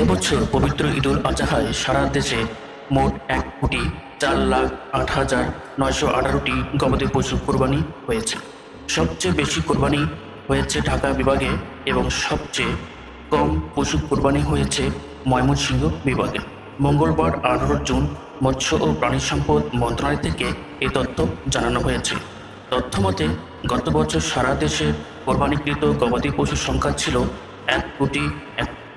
এবছর পবিত্র ঈদুল আজহায় সারা দেশে মোট এক কোটি চার লাখ আট হাজার নয়শো আঠারোটি গবাদি পশু কোরবানি হয়েছে। সবচেয়ে বেশি কোরবানি হয়েছে ঢাকা বিভাগে এবং সবচেয়ে কম পশু কোরবানি হয়েছে ময়মনসিংহ বিভাগে। মঙ্গলবার, আঠারো জুন, মৎস্য ও প্রাণী সম্পদ মন্ত্রণালয় থেকে এই তথ্য জানানো হয়েছে। তথ্যমতে গত বছর সারা দেশে কোরবানিকৃত গবাদি পশুর সংখ্যা ছিল এক কোটি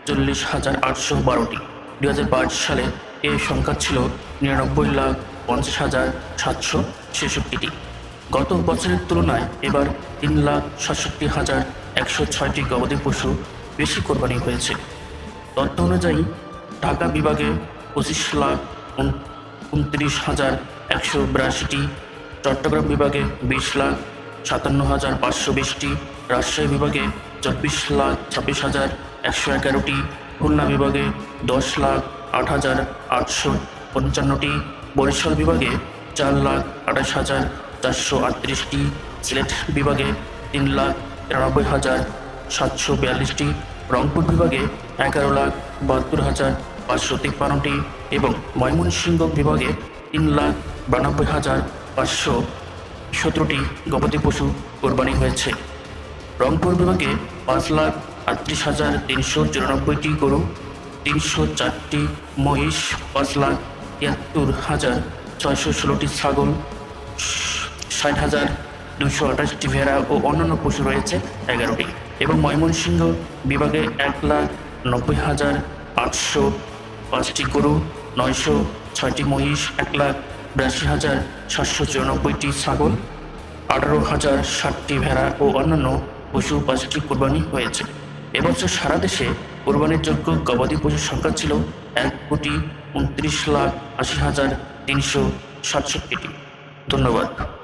একচল্লিশ হাজার আটশো বারোটি। দুই হাজার বাইশ সালে এই সংখ্যা ছিল নিরানব্বই লাখ পঞ্চাশ হাজার সাতশো ছেষট্টিটি। গত বছরের তুলনায় এবার তিন লাখ সাতষট্টি হাজার একশো ছয়টি গবাদি পশু বেশি কোরবানি হয়েছে। তথ্য অনুযায়ী ঢাকা বিভাগে পঁচিশ লাখ উন- উনত্রিশ হাজার একশো বিরাশিটি, চট্টগ্রাম বিভাগে বিশ লাখ সাতান্ন হাজার পাঁচশো বিশটি, রাজশাহী বিভাগে চব্বিশ লাখ ছাব্বিশ হাজার একশো এগারোটি খুলনা বিভাগে দশ লাখ আট হাজার আটশো পঞ্চান্নটি বরিশাল বিভাগে চার লাখ আঠাশ হাজার চারশো আটত্রিশটি সিলেট বিভাগে তিন লাখ তিরানব্বই হাজার সাতশো বিয়াল্লিশটি রংপুর বিভাগে এগারো লাখ বাহাত্তর হাজার পাঁচশো তিপ্পান্নটি এবং ময়মনসিংহ বিভাগে তিন লাখ বিরানব্বই হাজার পাঁচশো সতেরোটি গবাদি পশু কোরবানি হয়েছে। রংপুর বিভাগে পাঁচ লাখ আটত্রিশ হাজার তিনশো চুরানব্বইটি গরু, তিনশো চারটি মহিষ, পাঁচ লাখ তিয়াত্তর হাজার ছয়শো ষোলোটি ছাগল, ষাট হাজার দুশো আঠাশটি ভেড়া ও অন্যান্য পশু রয়েছে এগারোটি এবং ময়মনসিংহ বিভাগে এক লাখ নব্বই হাজার আটশো পাঁচটি গরু, নয়শো ছয়টি মহিষ, এক লাখ বিরাশি হাজার সাতশো চুরানব্বইটি ছাগল, আঠারো হাজার ষাটটি ভেড়া ও অন্যান্য পশু পাঁচটি কোরবানি হয়েছে। এবছর সারা দেশে কোরবানির যোগ্য গবাদি পশুর সংখ্যা ছিল এক কোটি উনত্রিশ লাখ আশি হাজার তিনশো সাতষট্টিটি। ধন্যবাদ।